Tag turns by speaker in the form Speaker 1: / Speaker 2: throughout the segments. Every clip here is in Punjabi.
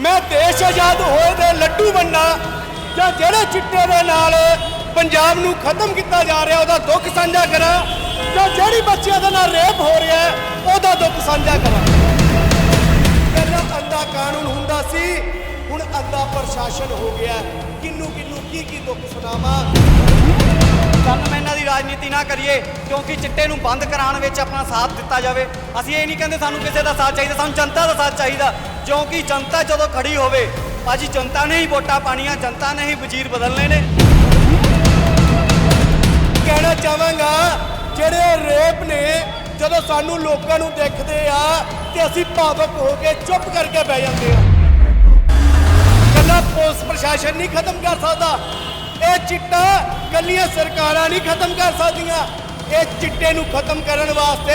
Speaker 1: ਮੈਂ ਦੇਸ਼ ਆਜ਼ਾਦ ਹੋਏ ਦੇ ਲੱਡੂ ਬੰਨਾ ਜਾਂ ਜਿਹੜੇ ਚਿੱਟੇ ਦੇ ਨਾਲ ਪੰਜਾਬ ਨੂੰ ਖਤਮ ਕੀਤਾ ਜਾ ਰਿਹਾ, ਉਹਦਾ ਦੁੱਖ ਸਾਂਝਾ ਕਰਾਂ ਜਾਂ ਜਿਹੜੀ ਬੱਚਿਆਂ ਦੇ ਨਾਲ ਰੇਪ ਹੋ ਰਿਹਾ, ਉਹਦਾ ਦੁੱਖ ਸਾਂਝਾ ਕਰਾਂ। ਪਹਿਲਾਂ ਅੰਦਾ ਕਾਨੂੰਨ ਹੁੰਦਾ ਸੀ ਅੰਦਾ ਪ੍ਰਸ਼ਾਸਨ ਹੋ ਗਿਆ ਕਿੰਨੂੰ ਕਿੰਨੂੰ, ਕੀ ਕੀ ਦੁੱਖ ਸੁਣਾਵਾਂ?
Speaker 2: ਕੰਮ ਇਹਨਾਂ ਦੀ ਰਾਜਨੀਤੀ ਨਾ ਕਰੀਏ, ਕਿਉਂਕਿ ਚਿੱਟੇ ਨੂੰ ਬੰਦ ਕਰਾਉਣ ਵਿੱਚ ਆਪਣਾ ਸਾਥ ਦਿੱਤਾ ਜਾਵੇ। ਅਸੀਂ ਇਹ ਨਹੀਂ ਕਹਿੰਦੇ ਸਾਨੂੰ ਕਿਸੇ ਦਾ ਸਾਥ ਚਾਹੀਦਾ, ਸਾਨੂੰ ਜਨਤਾ ਦਾ ਸਾਥ ਚਾਹੀਦਾ, ਕਿਉਂਕਿ ਜਨਤਾ ਜਦੋਂ ਖੜੀ ਹੋਵੇ, ਭਾਜੀ ਜਨਤਾ ਨੇ ਹੀ ਵੋਟਾਂ ਪਾਣੀਆਂ ਜਨਤਾ ਨੇ ਹੀ ਵਜ਼ੀਰ ਬਦਲਨੇ ਨੇ।
Speaker 1: ਕਹਿਣਾ ਚਾਹਾਂਗਾ, ਜਿਹੜੇ ਰੇਪ ਨੇ, ਜਦੋਂ ਸਾਨੂੰ ਲੋਕਾਂ ਨੂੰ ਦੇਖਦੇ ਆ, ਤੇ ਅਸੀਂ ਭਾਵਕ ਹੋ ਕੇ ਚੁੱਪ ਕਰਕੇ ਬਹਿ ਜਾਂਦੇ ਆ। ਕੱਲਾ ਪੁਲਿਸ ਪ੍ਰਸ਼ਾਸਨ ਨਹੀਂ ਖਤਮ ਕਰ ਸਕਦਾ। ਇਹ ਚਿੱਟਾ ਕੱਲੀਆਂ ਸਰਕਾਰਾਂ ਨਹੀਂ ਖਤਮ ਕਰ ਸਕਦੀਆਂ। ਇਹ ਚਿੱਟੇ ਨੂੰ ਖਤਮ ਕਰਨ ਵਾਸਤੇ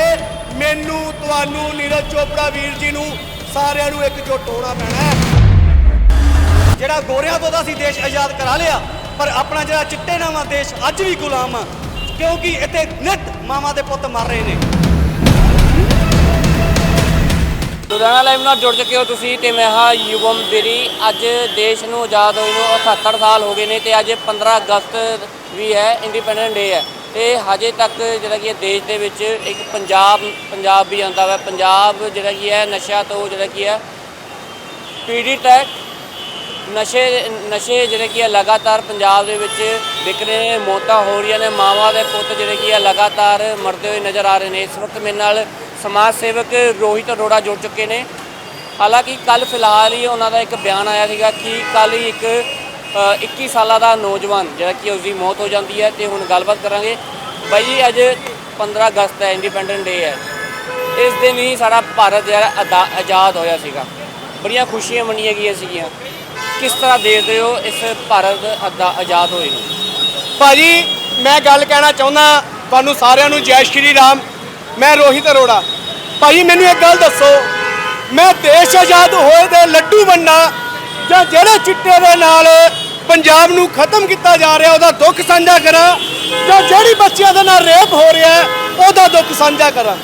Speaker 1: ਮੈਨੂੰ, ਤੁਹਾਨੂੰ, ਨੀਰਜ ਚੋਪੜਾ ਵੀਰ ਜੀ ਨੂੰ ਸਾਰਿਆਂ ਨੂੰ ਇਕਜੁੱਟ ਹੋਣਾ ਪੈਣਾ ਹੈ।
Speaker 2: ਜਿਹੜਾ ਗੋਰਿਆਂ ਤੋਂ ਤਾਂ ਅਸੀਂ ਦੇਸ਼ ਆਜ਼ਾਦ ਕਰਾ ਲਿਆ, ਪਰ ਆਪਣਾ ਜਿਹੜਾ ਚਿੱਟੇ ਨਾਮਾ ਦੇਸ਼ ਅੱਜ ਵੀ ਗੁਲਾਮ ਆ, ਕਿਉਂਕਿ ਇੱਥੇ ਨਿਤ ਮਾਵਾਂ ਦੇ ਪੁੱਤ ਮਰ ਰਹੇ ਨੇ।
Speaker 3: ਲੁਧਿਆਣਾ ਲਾਈਵ ਨਾਲ ਜੁੜ ਚੁੱਕੇ ਹੋ ਤੁਸੀਂ ਤੇ ਮੈਂ ਹਾਂ ਯੁਵਮ ਬੇਰੀ। ਅੱਜ ਦੇਸ਼ ਨੂੰ, ਆਜ਼ਾਦ ਹੋਏ ਨੂੰ 78 ਸਾਲ ਹੋ ਗਏ ਨੇ ਤੇ ਅੱਜ 15 ਅਗਸਤ ਵੀ ਹੈ ਇੰਡੀਪੈਂਡੈਂਟ ਡੇ ਹੈ। ਤੇ ਹਜੇ ਤੱਕ ਜਿਹੜਾ ਕਿ ਇਹ ਦੇਸ਼ ਦੇ ਵਿੱਚ ਇੱਕ ਪੰਜਾਬ ਪੰਜਾਬ ਵੀ ਆਉਂਦਾ ਵਾ। ਪੰਜਾਬ ਜਿਹੜਾ ਕੀ ਹੈ, ਨਸ਼ਿਆਂ ਤੋਂ ਜਿਹੜਾ ਕੀ ਹੈ, ਪੀੜਿਤ ਹੈ। ਨਸ਼ੇ ਨਸ਼ੇ ਜਿਹੜੇ ਕੀ ਆ, ਲਗਾਤਾਰ ਪੰਜਾਬ ਦੇ ਵਿੱਚ ਵਿਕ ਰਹੇ ਨੇ, ਮੌਤਾਂ ਹੋ ਰਹੀਆਂ ਨੇ, ਮਾਵਾਂ ਦੇ ਪੁੱਤ ਜਿਹੜੇ ਕੀ ਆ, ਲਗਾਤਾਰ ਮਰਦੇ ਹੋਏ ਨਜ਼ਰ ਆ ਰਹੇ ਨੇ। ਇਸ ਵਕਤ ਮੇਰੇ ਨਾਲ ਸਮਾਜ ਸੇਵਕ ਰੋਹਿਤ ਅਰੋੜਾ ਜੁੜ ਚੁੱਕੇ ਨੇ। ਹਾਲਾਂਕਿ ਕੱਲ ਫਿਲਹਾਲ ਹੀ ਉਹਨਾਂ ਦਾ ਇੱਕ ਬਿਆਨ ਆਇਆ ਸੀਗਾ ਕਿ ਕੱਲ ਹੀ ਇੱਕ 21 ਸਾਲਾਂ ਦਾ ਨੌਜਵਾਨ ਜਿਹੜਾ ਕਿ ਉਸ ਦੀ ਮੌਤ ਹੋ ਜਾਂਦੀ ਹੈ ਤੇ ਹੁਣ ਗੱਲਬਾਤ ਕਰਾਂਗੇ। ਬਾਈ ਜੀ, ਅੱਜ 15 ਅਗਸਤ ਹੈ ਇੰਡੀਪੈਂਡੈਂਟ ਡੇ ਹੈ। ਇਸ ਦਿਨ ਹੀ ਸਾਡਾ ਭਾਰਤ ਜਿਹੜਾ ਆਜ਼ਾ- ਆਜ਼ਾਦ ਹੋਇਆ ਸੀਗਾ। ਬੜੀਆਂ ਖੁਸ਼ੀਆਂ ਮੰਨੀਆਂ ਗਈਆਂ ਸੀਗੀਆਂ। ਕਿਸ ਤਰ੍ਹਾਂ ਦੇਖਦੇ ਹੋ ਇਸ ਭਾਰਤ ਆਜ਼ਾ- ਆਜ਼ਾਦ ਹੋਏ ਨੂੰ?
Speaker 1: ਭਾਜੀ, ਮੈਂ ਗੱਲ ਕਹਿਣਾ ਚਾਹੁੰਦਾ, ਤੁਹਾਨੂੰ ਸਾਰਿਆਂ ਨੂੰ ਜੈ ਸ਼੍ਰੀ ਰਾਮ। ਮੈਂ ਰੋਹਿਤ ਅਰੋੜਾ। ਭਾਜੀ, ਮੈਨੂੰ ਇੱਕ ਗੱਲ ਦੱਸੋ। ਮੈਂ ਦੇਸ਼ ਆਜ਼ਾਦ ਹੋਏ ਦੇ ਲੱਡੂ ਬੰਨਾ ਜਾਂ ਜਿਹੜੇ ਚਿੱਟੇ ਦੇ ਨਾਲ ਪੰਜਾਬ ਨੂੰ ਖਤਮ ਕੀਤਾ ਜਾ ਰਿਹਾ, ਉਹਦਾ ਦੁੱਖ ਸਾਂਝਾ ਕਰਾਂ ਜਾਂ ਜਿਹੜੀ ਬੱਚਿਆਂ ਦੇ ਨਾਲ ਰੇਪ ਹੋ ਰਿਹਾ, ਉਹਦਾ ਦੁੱਖ ਸਾਂਝਾ ਕਰਾਂ?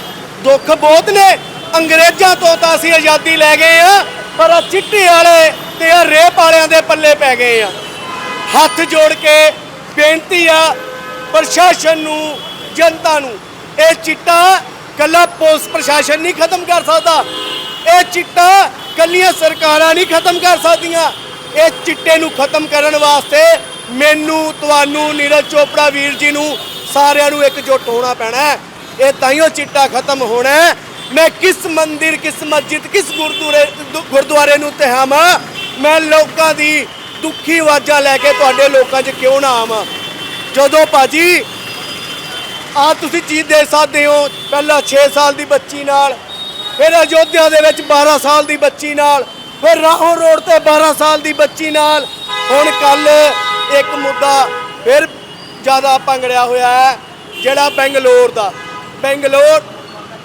Speaker 1: ਦੁੱਖ ਬਹੁਤ ਨੇ। ਅੰਗਰੇਜ਼ਾਂ ਤੋਂ ਤਾਂ ਅਸੀਂ ਆਜ਼ਾਦੀ ਲੈ ਗਏ ਆ, ਪਰ ਚਿੱਟੇ ਵਾਲੇ ਤੇ ਆ ਰੇਪ ਵਾਲਿਆਂ ਦੇ ਪੱਲੇ ਪੈ ਗਏ ਆ। ਹੱਥ ਜੋੜ ਕੇ ਬੇਨਤੀ ਆ ਪ੍ਰਸ਼ਾਸਨ ਨੂੰ, ਜਨਤਾ ਨੂੰ, ਇਹ ਚਿੱਟਾ ਕੱਲਾ ਪੁਲਿਸ ਪ੍ਰਸ਼ਾਸਨ ਨਹੀਂ ਖਤਮ ਕਰ ਸਕਦਾ। ਇਹ ਚਿੱਟਾ ਕੱਲੀਆਂ ਸਰਕਾਰਾਂ ਨਹੀਂ ਖਤਮ ਕਰ ਸਕਦੀਆਂ। ਇਹ ਚਿੱਟੇ ਨੂੰ ਖਤਮ ਕਰਨ ਵਾਸਤੇ ਮੈਨੂੰ, ਤੁਹਾਨੂੰ, ਨੀਰਜ ਚੋਪੜਾ ਵੀਰ ਜੀ ਨੂੰ ਸਾਰਿਆਂ ਨੂੰ ਇਕਜੁੱਟ ਹੋਣਾ ਪੈਣਾ ਹੈ। ਇਹ ਤਾਈਓ ਚਿੱਟਾ ਖਤਮ ਹੋਣਾ ਹੈ। ਮੈਂ ਕਿਸ ਮੰਦਿਰ, ਕਿਸ ਮਸਜਿਦ, ਕਿਸ ਗੁਰਦੁਆਰੇ ਗੁਰਦੁਆਰੇ ਨੂੰ ਤਹਾਵਾਂ ਮੈਂ ਲੋਕਾਂ ਦੀ ਦੁੱਖੀ ਆਵਾਜ਼ਾਂ ਲੈ ਕੇ ਤੁਹਾਡੇ ਲੋਕਾਂ 'ਚ ਕਿਉਂ ਨਾ ਆਵਾਂ? ਜਦੋਂ ਭਾਜੀ ਆ ਤੁਸੀਂ ਚੀਜ਼ ਦੇ ਸਕਦੇ ਹੋ, ਪਹਿਲਾਂ 6 ਸਾਲ ਦੀ ਬੱਚੀ ਨਾਲ, ਫਿਰ ਅਯੋਧਿਆ ਦੇ ਵਿੱਚ 12 ਸਾਲ ਦੀ ਬੱਚੀ ਨਾਲ, ਫਿਰ ਰਾਹੋਂ ਰੋਡ ਤੇ 12 ਸਾਲ ਦੀ ਬੱਚੀ ਨਾਲ, ਹੁਣ ਕੱਲ ਇੱਕ ਮੁੱਦਾ ਫਿਰ ਜ਼ਿਆਦਾ ਪੰਗੜਿਆ ਹੋਇਆ ਹੈ, ਜਿਹੜਾ ਬੈਂਗਲੌਰ ਦਾ। ਬੈਂਗਲੌਰ,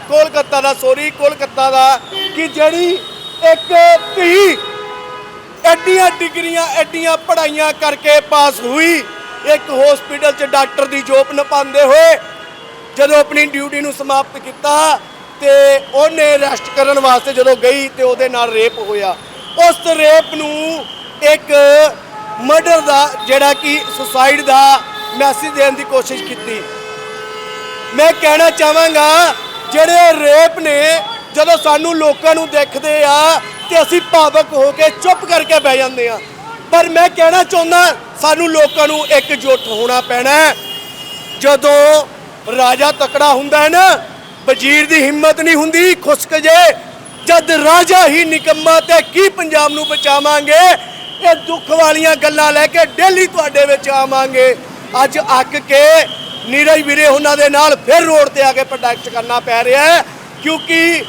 Speaker 1: ਕੋਲਕਾਤਾ ਦਾ ਸੋਰੀ ਕੋਲਕਾਤਾ ਦਾ, ਕਿ ਜਿਹੜੀ ਇੱਕ ਧੀ ਐਡੀਆਂ ਡਿਗਰੀਆਂ, ਐਡੀਆਂ ਪੜ੍ਹਾਈਆਂ ਕਰਕੇ ਪਾਸ ਹੋਈ। ਇੱਕ ਹਸਪੀਟਲ 'ਚ ਡਾਕਟਰ ਦੀ ਜੋਬ ਨਿਭਾਉਂਦੇ ਹੋਏ ਜਦੋਂ ਆਪਣੀ ਡਿਊਟੀ ਨੂੰ ਸਮਾਪਤ ਕੀਤਾ ਤੇ ਉਹਨੇ ਰੈਸਟ ਕਰਨ ਵਾਸਤੇ ਜਦੋਂ ਗਈ ਤੇ ਉਹਦੇ ਨਾਲ ਰੇਪ ਹੋਇਆ। ਉਸ ਰੇਪ ਨੂੰ ਇੱਕ ਮਰਡਰ ਦਾ ਜਿਹੜਾ ਕਿ ਸੁਸਾਈਡ ਦਾ ਮੈਸੇਜ ਦੇਣ ਦੀ ਕੋਸ਼ਿਸ਼ ਕੀਤੀ। ਮੈਂ ਕਹਿਣਾ ਚਾਹਾਂਗਾ, ਜਿਹੜੇ ਰੇਪ ਨੇ ਜਦੋਂ ਸਾਨੂੰ ਲੋਕਾਂ ਨੂੰ ਦੇਖਦੇ ਆ ਤੇ ਅਸੀਂ ਭਾਵਕ ਹੋ ਕੇ ਚੁੱਪ ਕਰਕੇ ਬਹਿ ਜਾਂਦੇ ਆ ਪਰ ਮੈਂ ਕਹਿਣਾ ਚਾਹੁੰਦਾ, ਸਾਨੂੰ ਲੋਕਾਂ ਨੂੰ ਇਕਜੁੱਟ ਹੋਣਾ ਪੈਣਾ ਜਦੋਂ ਰਾਜਾ ਤਕੜਾ ਹੁੰਦਾ ਹੈ ਨਾ, ਵਜ਼ੀਰ ਦੀ ਹਿੰਮਤ ਨਹੀਂ ਹੁੰਦੀ, ਖੁਸਕ ਜੇ, ਜਦ ਰਾਜਾ ਹੀ ਨਿਕੰਮਾ ਤੇ ਕੀ ਪੰਜਾਬ ਨੂੰ ਬਚਾਵਾਂਗੇ? ਇਹ ਦੁੱਖ ਵਾਲੀਆਂ ਗੱਲਾਂ ਲੈ ਕੇ ਡੇਲੀ ਤੁਹਾਡੇ ਵਿੱਚ ਆਵਾਂਗੇ। ਅੱਜ ਅੱਕ ਕੇ ਨੀਰਜ ਵੀਰੇ ਉਹਨਾਂ ਦੇ ਨਾਲ ਫਿਰ ਰੋਡ ਤੇ ਆ ਕੇ ਪ੍ਰੋਟੈਕਟ ਕਰਨਾ ਪੈ ਰਿਹਾ ਹੈ, ਕਿਉਂਕਿ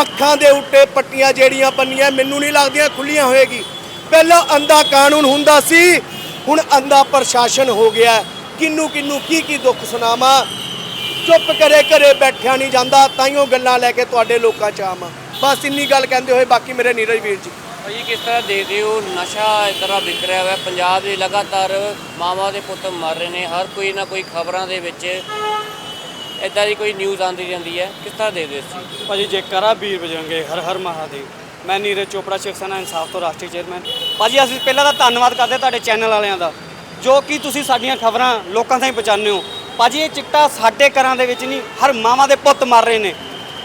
Speaker 1: ਅੱਖਾਂ ਦੇ ਉੱਤੇ ਪੱਟੀਆਂ ਜਿਹੜੀਆਂ ਬੰਨੀਆਂ ਮੈਨੂੰ ਨਹੀਂ ਲੱਗਦੀਆਂ ਖੁੱਲੀਆਂ ਹੋਏਗੀ। ਪਹਿਲਾਂ ਅੰਦਾ ਕਾਨੂੰਨ ਹੁੰਦਾ ਸੀ, ਹੁਣ ਅੰਦਾ ਪ੍ਰਸ਼ਾਸਨ ਹੋ ਗਿਆ। ਕਿੰਨੂੰ ਕਿੰਨੂੰ ਕੀ ਕੀ ਦੁੱਖ ਸੁਣਾਵਾਂ? ਚੁੱਪ ਕਰੇ ਘਰੇ ਬੈਠਿਆ ਨਹੀਂ ਜਾਂਦਾ ਤਾਈਓ ਗੱਲਾਂ ਲੈ ਕੇ ਤੁਹਾਡੇ ਲੋਕਾਂ ਚ ਆਵਾਂ। ਬਸ ਇੰਨੀ ਗੱਲ ਕਹਿੰਦੇ ਹੋਏ, ਬਾਕੀ ਮੇਰੇ ਨੀਰਜ ਵੀਰ ਜੀ।
Speaker 3: ਭਾਜੀ ਕਿਸ ਤਰ੍ਹਾਂ ਦੇਖਦੇ ਹੋ? ਨਸ਼ਾ ਇਸ ਤਰ੍ਹਾਂ ਵਿਕ ਰਿਹਾ ਹੈ ਪੰਜਾਬ ਦੇ ਲਗਾਤਾਰ ਮਾਵਾਂ ਦੇ ਪੁੱਤ ਮਰ ਰਹੇ ਨੇ। ਹਰ ਕੋਈ ਨਾ ਕੋਈ ਖਬਰਾਂ ਦੇ ਵਿੱਚ ਇਦਾਂ ਦੀ ਕੋਈ ਨਿਊਜ਼ ਆਉਂਦੀ ਰਹਿੰਦੀ ਹੈ? ਕਿਸ ਤਰ੍ਹਾਂ ਦੇਖਦੇ ਹੋ ਇਸ ਚੀਜ਼ ਨੂੰ?
Speaker 4: ਭਾਜੀ, ਜੇਕਰ ਆ ਵੀਰ ਬਜਰੰਗੇ ਹਰ ਹਰ ਮਹਾਦੇਵ।
Speaker 2: ਮੈਂ ਨੀਰਜ ਚੋਪੜਾ ਸ਼ਿਵ ਇਨਸਾਫ ਤੋਂ ਰਾਸ਼ਟਰੀ ਚੇਅਰਮੈਨ ਭਾਜੀ, ਅਸੀਂ ਪਹਿਲਾਂ ਤਾਂ ਧੰਨਵਾਦ ਕਰਦੇ ਤੁਹਾਡੇ ਚੈਨਲ ਵਾਲਿਆਂ ਦਾ, ਜੋ ਕਿ ਤੁਸੀਂ ਸਾਡੀਆਂ ਖਬਰਾਂ ਲੋਕਾਂ ਤਾਈਂ ਪਹੁੰਚਾਉਂਦੇ ਹੋ। ਭਾਜੀ, ਇਹ ਚਿੱਟਾ ਸਾਡੇ ਘਰਾਂ ਦੇ ਵਿੱਚ ਨਹੀਂ, ਹਰ ਮਾਵਾਂ ਦੇ ਪੁੱਤ ਮਰ ਰਹੇ ਨੇ।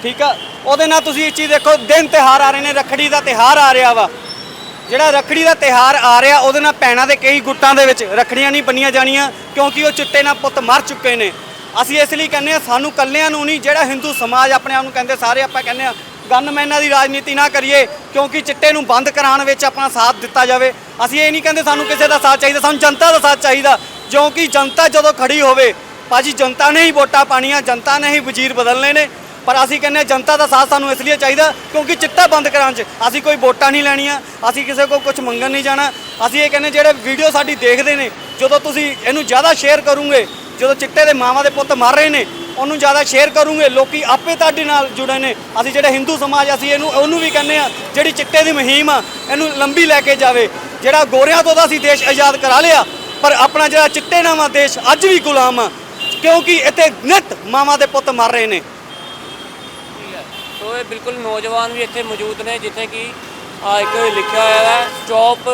Speaker 2: ਠੀਕ ਆ? ਉਹਦੇ ਨਾਲ ਤੁਸੀਂ ਇਹ ਚੀਜ਼ ਦੇਖੋ, ਦਿਨ ਤਿਹਾਰ ਆ ਰਹੇ ਨੇ, ਰੱਖੜੀ ਦਾ ਤਿਹਾਰ ਆ ਰਿਹਾ ਵਾ। ਜਿਹੜਾ ਰੱਖੜੀ ਦਾ ਤਿਹਾਰ ਆ ਰਿਹਾ, ਉਹਦੇ ਨਾਲ ਭੈਣਾਂ ਦੇ ਕਈ ਗੁੱਟਾਂ ਦੇ ਵਿੱਚ ਰੱਖੜੀਆਂ ਨਹੀਂ ਬੰਨੀਆਂ ਜਾਣੀਆਂ, ਕਿਉਂਕਿ ਉਹ ਚਿੱਟੇ ਨਾਲ ਪੁੱਤ ਮਰ ਚੁੱਕੇ ਨੇ। ਅਸੀਂ ਇਸ ਲਈ ਕਹਿੰਦੇ ਆ ਸਾਨੂੰ ਕੱਲਿਆਂ ਨੂੰ ਨਹੀਂ, ਜਿਹੜਾ ਹਿੰਦੂ ਸਮਾਜ ਆਪਣੇ ਆਪ ਨੂੰ ਕਹਿੰਦੇ, ਸਾਰੇ ਆਪਾਂ ਕਹਿੰਦੇ ਆ ਗਨਮੈਨਾਂ ਦੀ ਰਾਜਨੀਤੀ ਨਾ ਕਰੀਏ, ਕਿਉਂਕਿ ਚਿੱਟੇ ਨੂੰ ਬੰਦ ਕਰਾਉਣ ਵਿੱਚ ਆਪਣਾ ਸਾਥ ਦਿੱਤਾ ਜਾਵੇ। ਅਸੀਂ ਇਹ ਨਹੀਂ ਕਹਿੰਦੇ ਸਾਨੂੰ ਕਿਸੇ ਦਾ ਸਾਥ ਚਾਹੀਦਾ, ਸਾਨੂੰ ਜਨਤਾ ਦਾ ਸਾਥ ਚਾਹੀਦਾ, ਕਿਉਂਕਿ ਜਨਤਾ ਜਦੋਂ ਖੜੀ ਹੋਵੇ, ਭਾਜੀ ਜਨਤਾ ਨੇ ਹੀ ਵੋਟਾਂ ਪਾਣੀਆਂ ਜਨਤਾ ਨੇ ਹੀ ਵਜ਼ੀਰ ਬਦਲਨੇ ਨੇ, ਪਰ ਅਸੀਂ ਕਹਿੰਦੇ ਹਾਂ, ਜਨਤਾ ਦਾ ਸਾਥ ਸਾਨੂੰ ਇਸ ਲਈ ਚਾਹੀਦਾ, ਕਿਉਂਕਿ ਚਿੱਟਾ ਬੰਦ ਕਰਾਉਣ 'ਚ ਅਸੀਂ ਕੋਈ ਵੋਟਾਂ ਨਹੀਂ ਲੈਣੀਆਂ, ਅਸੀਂ ਕਿਸੇ ਕੋਲ ਕੁਝ ਮੰਗਣ ਨਹੀਂ ਜਾਣਾ। ਅਸੀਂ ਇਹ ਕਹਿੰਦੇ ਜਿਹੜੇ ਵੀਡੀਓ ਸਾਡੀ ਦੇਖਦੇ ਨੇ, ਜਦੋਂ ਤੁਸੀਂ ਇਹਨੂੰ ਜ਼ਿਆਦਾ ਸ਼ੇਅਰ ਕਰੋਗੇ ਜਦੋਂ ਚਿੱਟੇ ਦੇ ਮਾਵਾਂ ਦੇ ਪੁੱਤ ਮਰ ਰਹੇ ਨੇ, ਉਹਨੂੰ ਜ਼ਿਆਦਾ ਸ਼ੇਅਰ ਕਰੂੰਗੇ, ਲੋਕੀ ਆਪੇ ਤੁਹਾਡੇ ਨਾਲ ਜੁੜੇ ਨੇ। ਅਸੀਂ ਜਿਹੜੇ ਹਿੰਦੂ ਸਮਾਜ ਅਸੀਂ ਇਹਨੂੰ ਉਹਨੂੰ ਵੀ ਕਹਿੰਦੇ ਆ, ਜਿਹੜੀ ਚਿੱਟੇ ਦੀ ਮੁਹਿੰਮ ਆ, ਇਹਨੂੰ ਲੰਬੀ ਲੈ ਕੇ ਜਾਵੇ। ਜਿਹੜਾ ਗੋਰਿਆਂ ਤੋਂ ਤਾਂ ਅਸੀਂ ਦੇਸ਼ ਆਜ਼ਾਦ ਕਰਾ ਲਿਆ, ਪਰ ਆਪਣਾ ਜਿਹੜਾ ਚਿੱਟੇ ਨਾਮਾ ਦੇਸ਼ ਅੱਜ ਵੀ ਗੁਲਾਮ ਆ, ਕਿਉਂਕਿ ਇੱਥੇ ਨਿਤ ਮਾਵਾਂ ਦੇ ਪੁੱਤ ਮਰ ਰਹੇ ਨੇ।
Speaker 3: ਸੋ ਇਹ ਬਿਲਕੁਲ ਨੌਜਵਾਨ ਵੀ ਇੱਥੇ ਮੌਜੂਦ ਨੇ, ਜਿੱਥੇ ਕਿ ਇੱਕ ਲਿਖਿਆ ਹੋਇਆ ਹੈ stop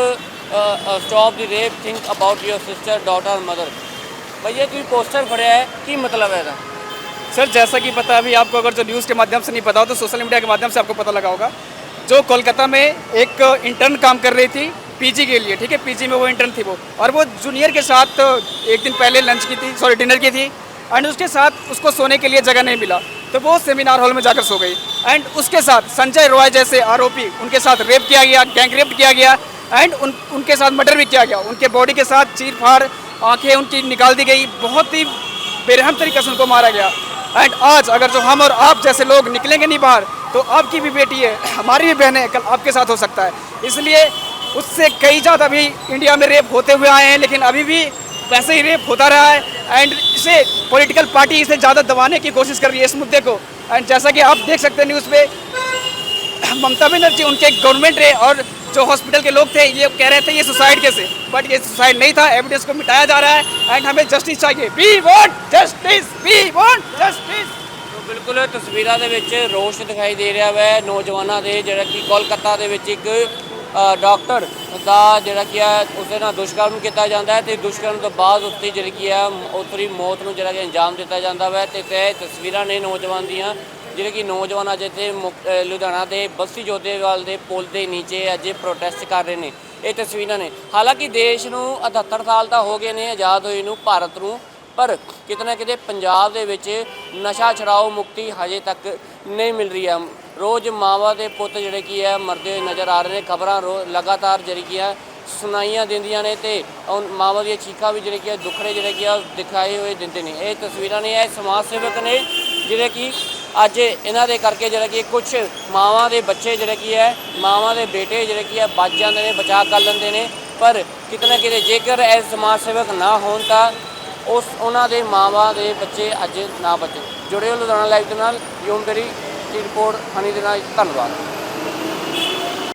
Speaker 3: stop the rape think about your sister daughter mother भैया, कोई पोस्टर फड़े है? की मतलब है ना
Speaker 4: सर, जैसा कि पता अभी आपको अगर जो न्यूज़ के माध्यम से नहीं पता हो तो सोशल मीडिया के माध्यम से आपको पता लगा होगा। जो कोलकाता में एक इंटर्न काम कर रही थी पीजी के लिए, ठीक है? पीजी में वो इंटर्न थी वो। और वो जूनियर के साथ एक दिन पहले लंच की थी सॉरी डिनर की थी। एंड उसके साथ उसको सोने के लिए जगह नहीं मिला। तो वो सेमिनार हॉल में जाकर सो गई। एंड उसके साथ संजय रॉय जैसे आरोपी उनके साथ रेप किया गया गैंग रेप किया गया। एंड उन, उनके साथ मर्डर भी किया गया। उनके बॉडी के साथ चीर फाड़ आँखें उनकी निकाल दी गई। बहुत ही बेरहम तरीके से उनको मारा गया। एंड आज अगर जो हम और आप जैसे लोग निकलेंगे नहीं बाहर तो आपकी भी बेटी है, हमारी भी बहन है, कल आपके साथ हो सकता है। इसलिए उससे कई ज़्यादा अभी इंडिया में रेप होते हुए आए हैं, लेकिन अभी भी वैसे ही रेप होता रहा है। एंड इसे पॉलिटिकल पार्टी इसे ज़्यादा दबाने की कोशिश कर रही है इस मुद्दे को। एंड जैसा कि आप देख सकते हैं न्यूज़ पे ममता बनर्जी उनके गवर्नमेंट रहे और जो हॉस्पिटल के लोग थे, ये कह रहे थे ये सुसाइड कैसे बट ये सुसाइड नहीं था एविडेंस को मिटाया जा रहा है एंड हमें जस्टिस चाहिए we want justice we want justice
Speaker 3: ਸੋ ਬਿਲਕੁਲ ਤਸਵੀਰਾਂ ਦੇ ਵਿੱਚ ਰੋਸ਼ ਦਿਖਾਈ ਦੇ ਰਿਹਾ ਹੈ ਨੌਜਵਾਨਾਂ ਦੇ ਜਿਹੜਾ ਕਿ ਕੋਲਕਾਤਾ ਦੇ ਵਿੱਚ ਇੱਕ ਅ, ਡਾਕਟਰ ਦਾ ਜਿਹੜਾ ਕਿ ਹੈ ਉਸਦੇ ਨਾਲ ਦੁਸ਼ਕਰਮ ਕੀਤਾ ਜਾਂਦਾ ਹੈ ਤੇ ਦੁਸ਼ਕਰਮ ਤੋਂ ਬਾਅਦ ਉਸਦੀ ਜਿਹੜੀ ਕੀ ਹੈ ਉਸਦੀ ਮੌਤ ਨੂੰ ਜਿਹੜਾ ਕਿ ਅੰਜਾਮ ਦਿੱਤਾ ਜਾਂਦਾ ਹੈ ਤੇ ਤੇ ਤਸਵੀਰਾਂ ਨੇ ਨੌਜਵਾਨ ਦੀਆਂ ਜਿਹੜੇ ਕਿ ਨੌਜਵਾਨ ਅੱਜ ਇੱਥੇ ਮੁਕ- ਲੁਧਿਆਣਾ ਦੇ ਬੱਸੀ ਜੋਧੇਵਾਲ ਦੇ ਪੁਲ ਦੇ ਨੀਚੇ ਅੱਜ ਪ੍ਰੋਟੈਸਟ ਕਰ ਰਹੇ ਨੇ। ਇਹ ਤਸਵੀਰਾਂ ਨੇ। ਹਾਲਾਂਕਿ ਦੇਸ਼ ਨੂੰ 78 ਸਾਲ ਤਾਂ ਹੋ ਗਏ ਨੇ ਆਜ਼ਾਦ ਹੋਏ ਨੂੰ, ਭਾਰਤ ਨੂੰ, ਪਰ ਕਿਤੇ ਨਾ ਕਿਤੇ ਪੰਜਾਬ ਦੇ ਵਿੱਚ ਨਸ਼ਾ ਛਡਾਓ ਮੁਕਤੀ ਹਜੇ ਤੱਕ ਨਹੀਂ ਮਿਲ ਰਹੀ ਹੈ। ਰੋਜ਼ ਮਾਵਾਂ ਦੇ ਪੁੱਤ ਜਿਹੜੇ ਕੀ ਹੈ, ਮਰਦੇ ਹੋਏ ਨਜ਼ਰ ਆ ਰਹੇ ਨੇ। ਖਬਰਾਂ ਲਗਾਤਾਰ ਜਿਹੜੀ ਕੀ ਹੈ, ਸੁਣਾਈਆਂ ਦਿੰਦੀਆਂ ਨੇ ਤੇ ਉਹ ਮਾਵਾਂ ਦੀਆਂ ਚੀਖਾਂ ਵੀ ਜਿਹੜੇ ਕੀ ਹੈ ਦੁੱਖੜੇ ਜਿਹੜੇ ਕੀ ਆ ਦਿਖਾਏ ਹੋਏ ਦਿੰਦੇ ਨੇ। ਇਹ ਤਸਵੀਰਾਂ ਨੇ, ਇਹ ਸਮਾਜ ਸੇਵਕ ਨੇ ਜਿਹੜੇ ਕਿ ਅੱਜ ਇਹਨਾਂ ਦੇ ਕਰਕੇ ਜਿਹੜਾ ਕਿ ਕੁਝ ਮਾਵਾਂ ਦੇ ਬੱਚੇ ਜਿਹੜੇ ਕੀ ਹੈ, ਮਾਵਾਂ ਦੇ ਬੇਟੇ ਜਿਹੜੇ ਕੀ ਹੈ, ਬਚ ਜਾਂਦੇ ਨੇ ਬਚਾ ਕਰ ਲੈਂਦੇ ਨੇ। ਪਰ ਕਿਤੇ ਨਾ ਕਿਤੇ ਜੇਕਰ ਇਹ ਸਮਾਜ ਸੇਵਕ ਨਾ ਹੋਣ ਤਾਂ ਉਸ ਉਹਨਾਂ ਦੇ ਮਾਵਾਂ ਦੇ ਬੱਚੇ ਅੱਜ ਨਾ ਬਚੇ ਜੁੜੇ ਹੋ ਲੁਧਿਆਣਾ ਲਾਈਵ ਦੇ ਨਾਲ। ਯੂਮ ਦੀ ਰਿਪੋਰਟ ਹਨੀ ਦੇ ਨਾਲ। ਧੰਨਵਾਦ।